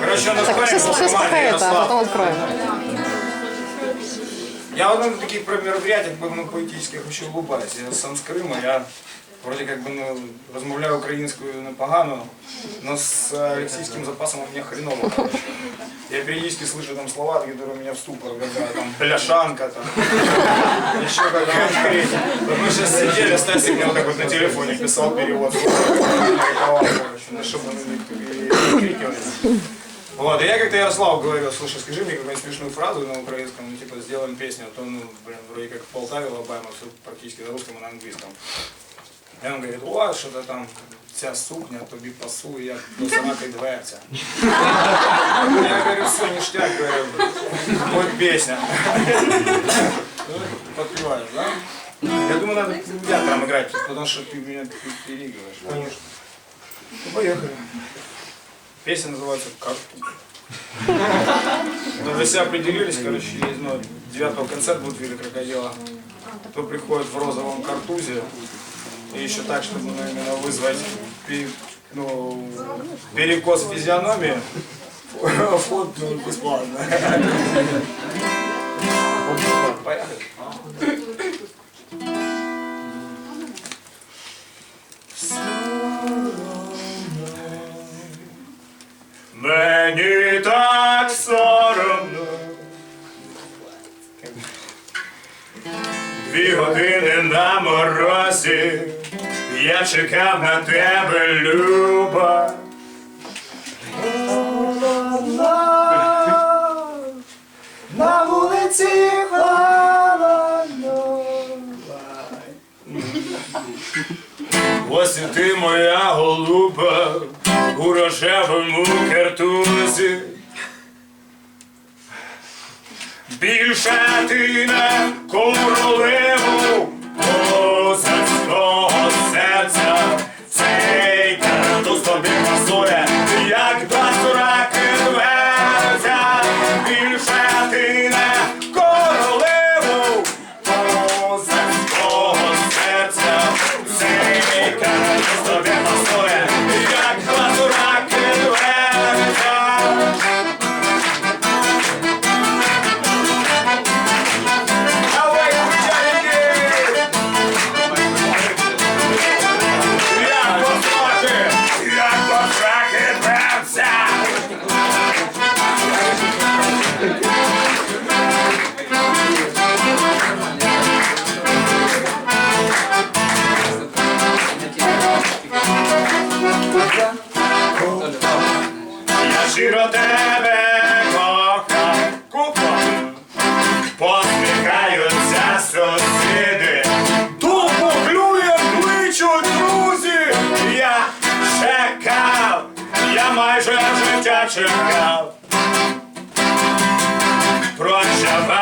Короче, нас Так, парень сейчас, был в сейчас пока это, а потом откроем. Я в одном таких мероприятиях был на поетических очень улыбаюсь. Я сам з Криму, я вроде как бы ну, розмовляю українською непогано, но с алексийским запасом у меня хреново. Я периодически слышу там слова, которые меня в ступор ввергают, там бляшанка, там, еще открыть. Вот мы сейчас сидели, Стасик мне вот так вот на телефоне писал перевод. Ну, чтобы не перекрикивались. Вот, и я как-то Ярославу говорил, слушай, скажи мне какую-нибудь смешную фразу на украинском, ну, типа, сделаем песню, а то, ну, блин, вроде как Полтаве лобаем, а все практически на русском и на английском. И он говорит, о, что-то там, ця сукня, тобі пасує, як до собаки дверця. Я говорю, все, ништяк, говорю, вот песня. Подпеваешь, да? Я думаю, надо театром играть, потому что ты меня переигрываешь. Конечно. Ну, поехали. Песня называется «Картуз». Ну, для себя определились, короче, есть, ну, 9 концерт будет в виде крокодила. Кто приходит в розовом картузе, и еще так, чтобы ну, именно вызвать пе- ну, перекос физиономии, вход ну, бесплатно. Поехали. Мені так соромно. Дві години на морозі, Я чекав на тебе, Люба. На вулиці холодно. Ось і ти моя голуба у рожевому картузі. Більше ти не королеву щиро тебе кохав, купав, посміхаються сусіди. Тупо клює, кличуть друзі. Я чекав, я майже життя чекав. Прощавай,